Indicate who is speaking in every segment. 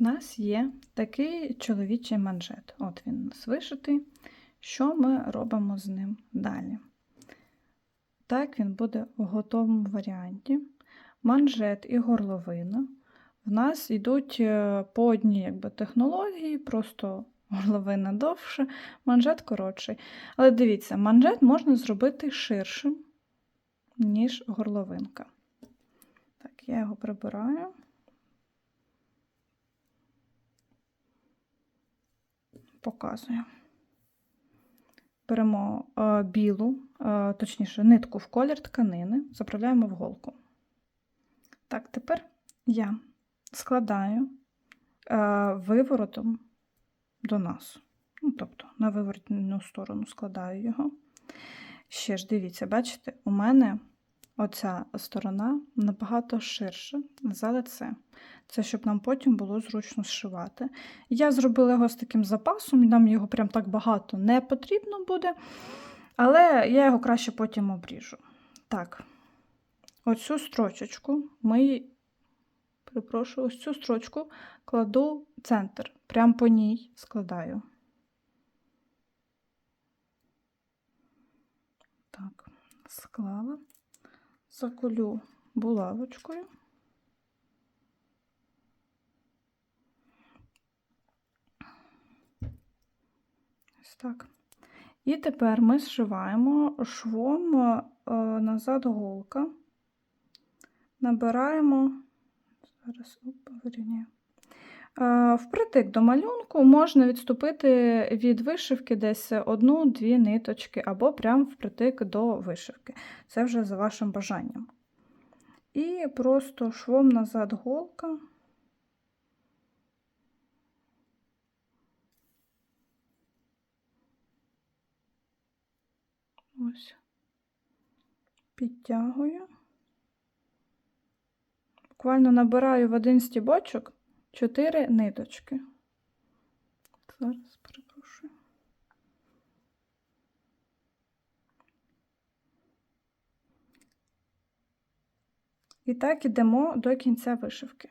Speaker 1: У нас є такий чоловічий манжет. От він у нас вишитий. Що ми робимо з ним далі? Так, він буде в готовому варіанті. Манжет і горловина. В нас йдуть е, по одній якби, технології, просто горловина довше, манжет коротший. Але дивіться, манжет можна зробити ширшим, ніж горловинка. Так, я його прибираю. Показую. Беремо е, білу, е, точніше, нитку в колір тканини, заправляємо в голку. Так, тепер я складаю е, виворотом до нас. Ну, тобто на виворотну сторону складаю його. Ще ж дивіться, бачите, у мене оця сторона набагато ширша за лице. Це щоб нам потім було зручно зшивати. Я зробила його з таким запасом, нам його прям так багато не потрібно буде, але я його краще потім обріжу. Так, оцю строчечку ми, перепрошую, ось цю строчку кладу в центр, прямо по ній складаю. Так, склала, заколю булавочкою. Ось так. І тепер ми зшиваємо швом е, назад голка, набираємо, зараз вирівняю. Е, Впритик до малюнку можна відступити від вишивки десь одну-дві ниточки, або прямо впритик до вишивки. Це вже за вашим бажанням. І просто швом назад голка. Ось. Підтягую. Буквально набираю в один стібочок 4 ниточки. Зараз перепрошую. І так ідемо до кінця вишивки.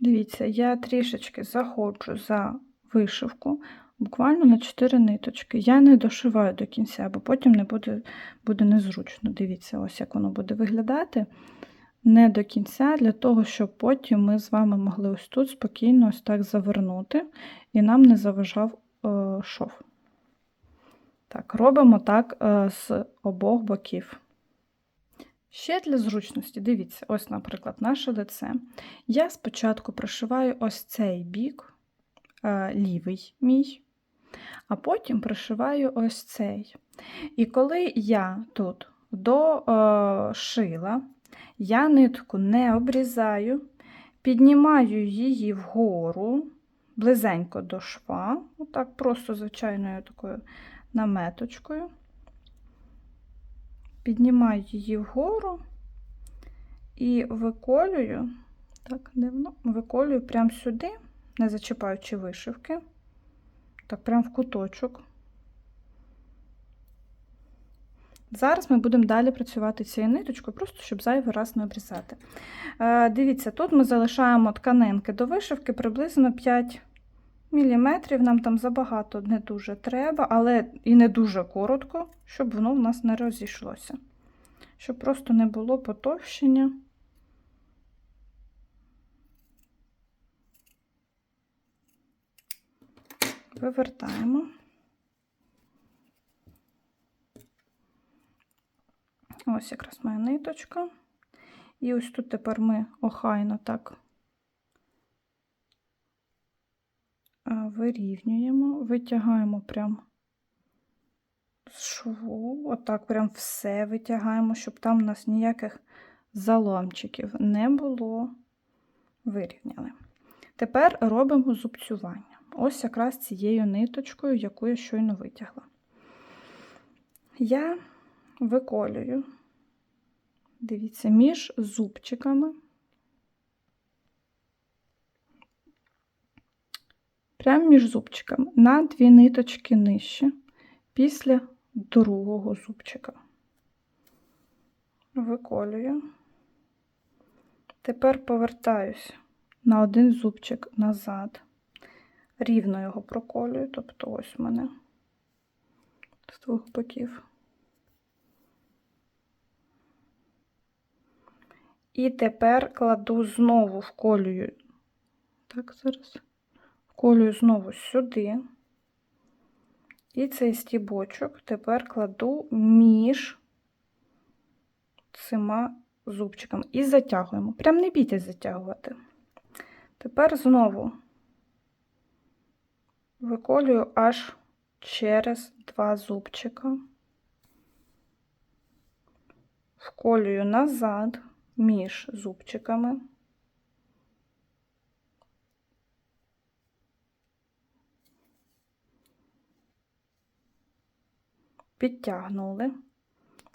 Speaker 1: Дивіться, я трішечки заходжу за вишивку, буквально на 4 ниточки. Я не дошиваю до кінця, бо потім не буде, буде незручно. Дивіться, ось як воно буде виглядати. Не до кінця, для того, щоб потім ми з вами могли ось тут спокійно ось так завернути, і нам не заважав е, шов. Так, робимо так е, з обох боків. Ще для зручності, дивіться, ось, наприклад, наше лице. Я спочатку пришиваю ось цей бік, е, лівий мій, а потім пришиваю ось цей. І коли я тут дошила, я нитку не обрізаю, піднімаю її вгору, близенько до шва, отак просто звичайною такою наметочкою. Піднімаю її вгору і виколюю, так, дивно, виколюю прямо сюди, не зачіпаючи вишивки, так, прямо в куточок. Зараз ми будемо далі працювати цією ниточкою, просто щоб зайвий раз не обрізати. Е, дивіться, тут ми залишаємо тканинки до вишивки приблизно 5 мм. Нам там забагато не дуже треба, але і не дуже коротко, щоб воно в нас не розійшлося. Щоб просто не було потовщення. Вивертаємо. Ось якраз моя ниточка. І ось тут тепер ми охайно так вирівнюємо, витягаємо прям з шву, отак прям все витягаємо, щоб там у нас ніяких заломчиків не було. Вирівняли. Тепер робимо зубцювання. Ось якраз цією ниточкою, яку я щойно витягла. Я виколюю, дивіться, між зубчиками. Прямо між зубчиками на дві ниточки нижче, після другого зубчика. Виколюю. Тепер повертаюся на один зубчик назад. Рівно його проколюю, тобто ось у мене з двох боків. І тепер кладу знову вколюю. Так, зараз. Вколюю знову сюди. І цей стібочок тепер кладу між цими зубчиками і затягуємо. Прям не бійтесь затягувати. Тепер знову виколюю аж через два зубчика, вколюю назад між зубчиками. Підтягнули.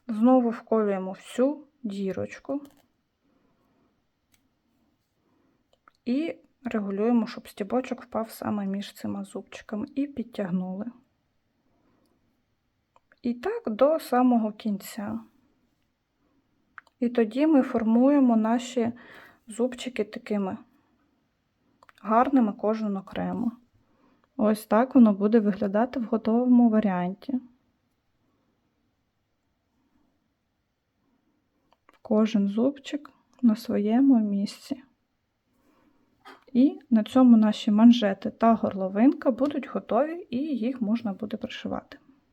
Speaker 1: Знову вколюємо всю дірочку і регулюємо, щоб стібочок впав саме між цими зубчиками, і підтягнули. І так до самого кінця. І тоді ми формуємо наші зубчики такими гарними кожен окремо. Ось так воно буде виглядати в готовому варіанті. Кожен зубчик на своєму місці. І на цьому наші манжети та горловинка будуть готові, і їх можна буде пришивати.